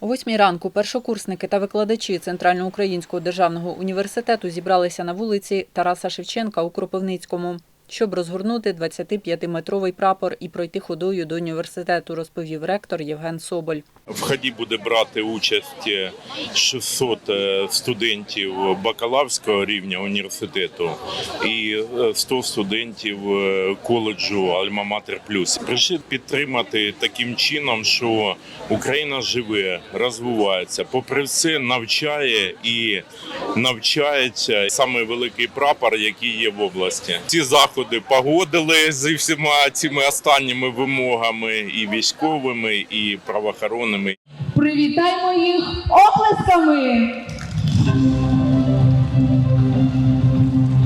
О восьмій ранку першокурсники та викладачі Центральноукраїнського державного університету зібралися на вулиці Тараса Шевченка у Кропивницькому, щоб розгорнути 25-метровий прапор і пройти ходою до університету, розповів ректор Євген Соболь. В ході буде брати участь е, 600 е, студентів бакалаврського рівня університету і е, 100 студентів е, коледжу Альма-Матер Плюс. Прийшли підтримати таким чином, що Україна живе, розвивається, попри все навчає і навчається саме великий прапор, який є в області. Ці заходи погодили зі всіма цими останніми вимогами, і військовими, і правоохоронними. Привітаймо їх оплесками!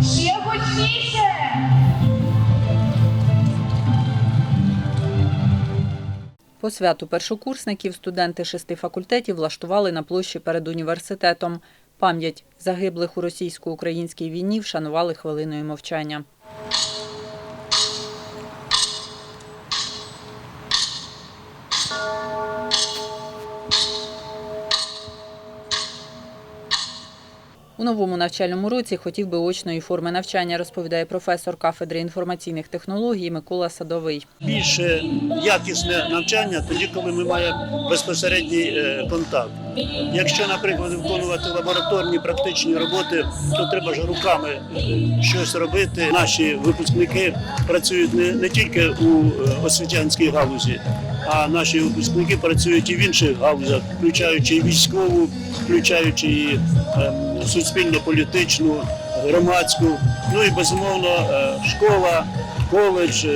Ще гучніше! По святу першокурсників студенти шести факультетів влаштували на площі перед університетом. Пам'ять загиблих у російсько-українській війні вшанували хвилиною мовчання. У новому навчальному році хотів би очної форми навчання, розповідає професор кафедри інформаційних технологій Микола Садовий. більше якісне навчання тоді, коли ми маємо безпосередній е, контакт. Якщо, наприклад, виконувати лабораторні практичні роботи, то треба ж руками е, щось робити. Наші випускники працюють не, не тільки у е, освітянській галузі, а наші випускники працюють і в інших галузях, включаючи військову, включаючи і е, суспільно-політичну, громадську, ну і безумовно е, школа, коледж,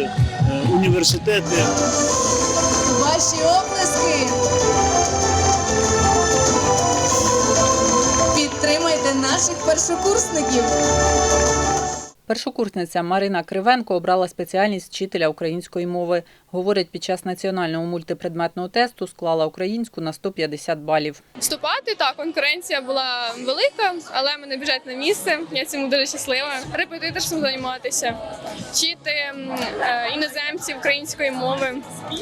університети. Наших першокурсників. Першокурсниця Марина Кривенко обрала спеціальність вчителя української мови. Говорить, під час національного мультипредметного тесту склала українську на 150 балів. Вступати так, конкуренція була велика, але мене бюджетне місце. Я цьому дуже щаслива. Репетиторством займатися, вчити е, іноземців української мови,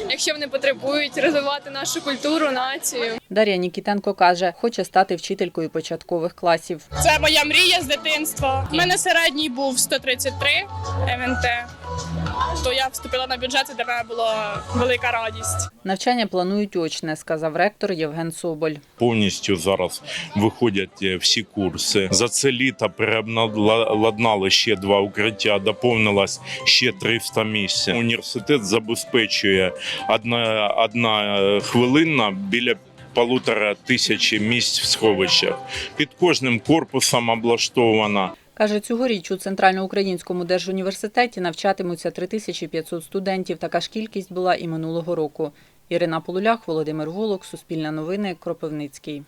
якщо вони потребують, розвивати нашу культуру, націю. Дар'я Нікітенко каже, хоче стати вчителькою початкових класів. Це моя мрія з дитинства. У мене середній був 133 МНТ. То я вступила на бюджет, це для мене була велика радість. Навчання планують очне, сказав ректор Євген Соболь. Повністю зараз виходять е, всі курси. За це літо переобладнали ще два укриття, доповнилось ще 300 місць. Університет забезпечує одна, одна е, хвилина біля полутора тисячі місць в сховищах. Під кожним корпусом облаштована. Каже, цьогоріч у Центральноукраїнському держуніверситеті навчатимуться 3500 студентів. Така ж кількість була і минулого року. Ірина Полулях, Володимир Волок, Суспільне новини, Кропивницький.